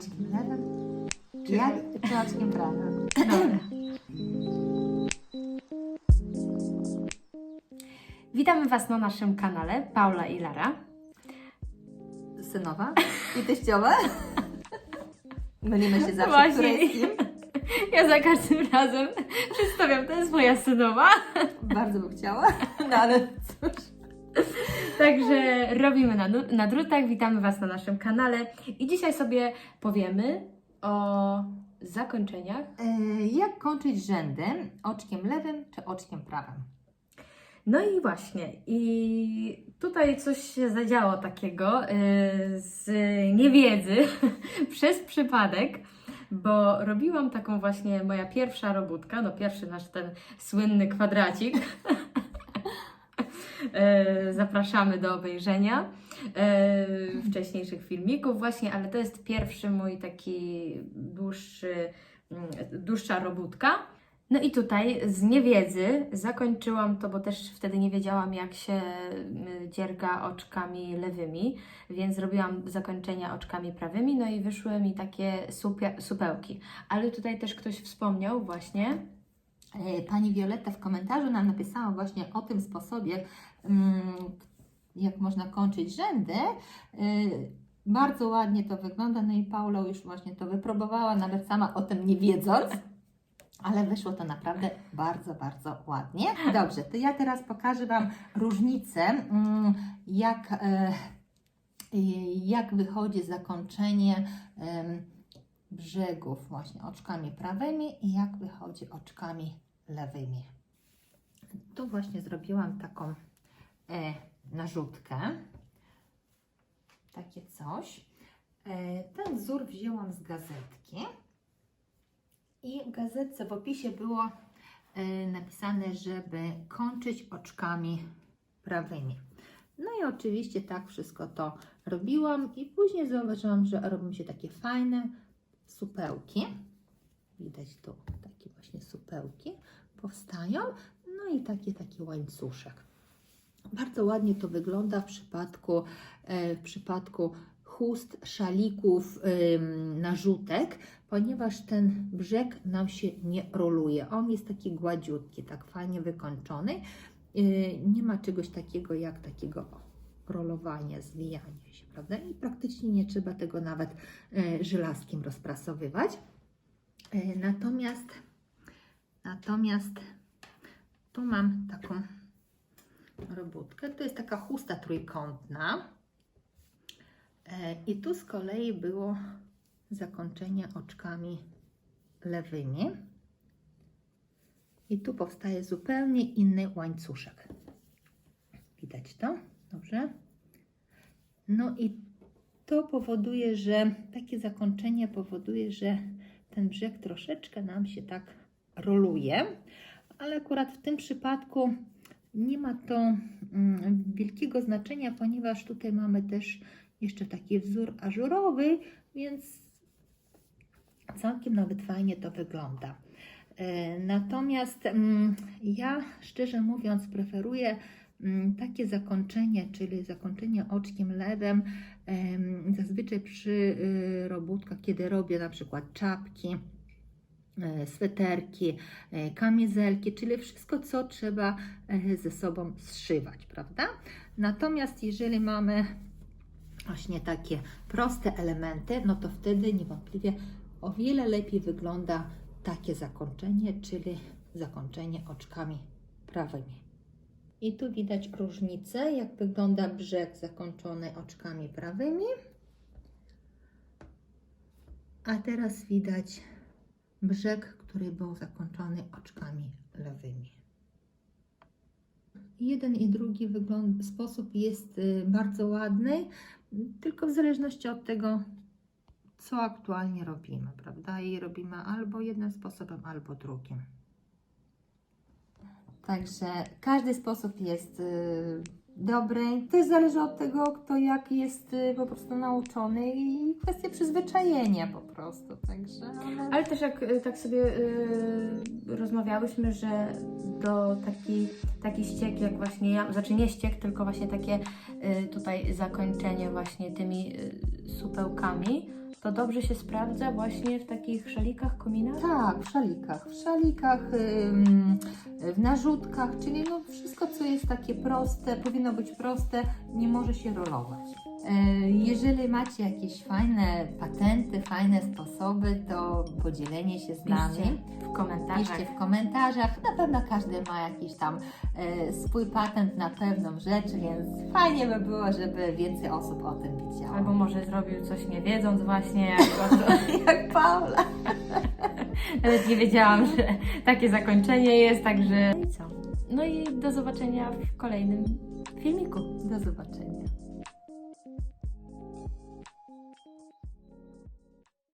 oczkiem lewym czy oczkiem prawym. Dobra. Witamy Was na naszym kanale Paula i Lara. Synowa i teściowa. Mylimy się zawsze, Właśnie. które jest kim. Ja za każdym razem przedstawiam, to jest moja synowa. Bardzo bym chciała, no ale cóż. Także robimy na, na drutach. Witamy Was na naszym kanale i dzisiaj sobie powiemy o zakończeniach. E, Jak kończyć rzędy oczkiem lewym czy oczkiem prawym? No i właśnie, i tutaj coś się zadziało takiego yy, z niewiedzy przez przypadek, bo robiłam taką właśnie moja pierwsza robótka, no pierwszy nasz ten słynny kwadracik. Yy, Zapraszamy do obejrzenia yy, wcześniejszych filmików właśnie, ale to jest pierwszy mój taki dłuższy, mm, dłuższa robótka. No i tutaj z niewiedzy zakończyłam to, bo też wtedy nie wiedziałam, jak się y, dzierga oczkami lewymi, więc robiłam zakończenia oczkami prawymi, no i wyszły mi takie supełki. Ale tutaj też ktoś wspomniał właśnie, E, Pani Wioletta w komentarzu nam napisała właśnie o tym sposobie, mm, jak można kończyć rzędy. E, Bardzo ładnie to wygląda, no i Paula już właśnie to wypróbowała, nawet sama o tym nie wiedząc. Ale wyszło to naprawdę bardzo, bardzo ładnie. Dobrze, to ja teraz pokażę Wam różnicę, mm, jak, e, jak wychodzi zakończenie brzegów właśnie oczkami prawymi i jak wychodzi oczkami lewymi. Tu właśnie zrobiłam taką e, narzutkę. Takie coś. E, ten wzór wzięłam z gazetki. I w gazetce w opisie było e, napisane, żeby kończyć oczkami prawymi. No i oczywiście tak wszystko to robiłam i później zauważyłam, że robią się takie fajne supełki. Widać tu takie właśnie supełki powstają. No i taki, taki łańcuszek. Bardzo ładnie to wygląda w przypadku, e, w przypadku chust, szalików, narzutek, ponieważ ten brzeg nam się nie roluje. On jest taki gładziutki, tak fajnie wykończony. Yy, nie ma czegoś takiego jak takiego rolowania, zwijania się, prawda? I praktycznie nie trzeba tego nawet e, żelazkiem rozprasowywać. E, Natomiast, natomiast tu mam taką robótkę. To jest taka chusta trójkątna. E, I tu z kolei było zakończenie oczkami lewymi. I tu powstaje zupełnie inny łańcuszek. Widać to? Dobrze? No i to powoduje, że takie zakończenie powoduje, że ten brzeg troszeczkę nam się tak roluje, ale akurat w tym przypadku nie ma to mm, wielkiego znaczenia, ponieważ tutaj mamy też jeszcze taki wzór ażurowy, więc całkiem nawet fajnie to wygląda. E, Natomiast mm, ja szczerze mówiąc preferuję takie zakończenie, czyli zakończenie oczkiem lewym, zazwyczaj przy y, robótkach, kiedy robię na przykład czapki, e, sweterki, e, kamizelki, czyli wszystko, co trzeba e, ze sobą zszywać, prawda? Natomiast jeżeli mamy właśnie takie proste elementy, no to wtedy niewątpliwie o wiele lepiej wygląda takie zakończenie, czyli zakończenie oczkami prawymi. I tu widać różnicę, jak wygląda brzeg zakończony oczkami prawymi. A teraz widać brzeg, który był zakończony oczkami lewymi. Jeden i drugi wygląd, sposób jest y, bardzo ładny, tylko w zależności od tego, co aktualnie robimy, prawda? I robimy albo jednym sposobem, albo drugim. Także każdy sposób jest y, dobry. Też zależy od tego, kto jak jest y, po prostu nauczony i kwestia przyzwyczajenia po prostu. Także. Ale... ale też jak y, tak sobie y, rozmawiałyśmy, że do taki, taki ściek jak właśnie ja, znaczy nie ściek, tylko właśnie takie y, tutaj zakończenie właśnie tymi y, supełkami, To dobrze się sprawdza właśnie w takich szalikach, kominach? Tak, w szalikach. W szalikach, w narzutkach, czyli no wszystko, co jest takie proste, powinno być proste, nie może się rolować. E, Jeżeli macie jakieś fajne patenty, fajne sposoby, to podzielenie się z nami. Piszcie w komentarzach. Piszcie w komentarzach. Na pewno każdy ma jakiś tam e, swój patent na pewną rzecz, więc fajnie by było, żeby więcej osób o tym wiedziało. Albo może zrobił coś nie wiedząc właśnie, jak jak Paula. Nawet nie wiedziałam, że takie zakończenie jest, także... No i co? No i do zobaczenia w kolejnym filmiku. Do zobaczenia.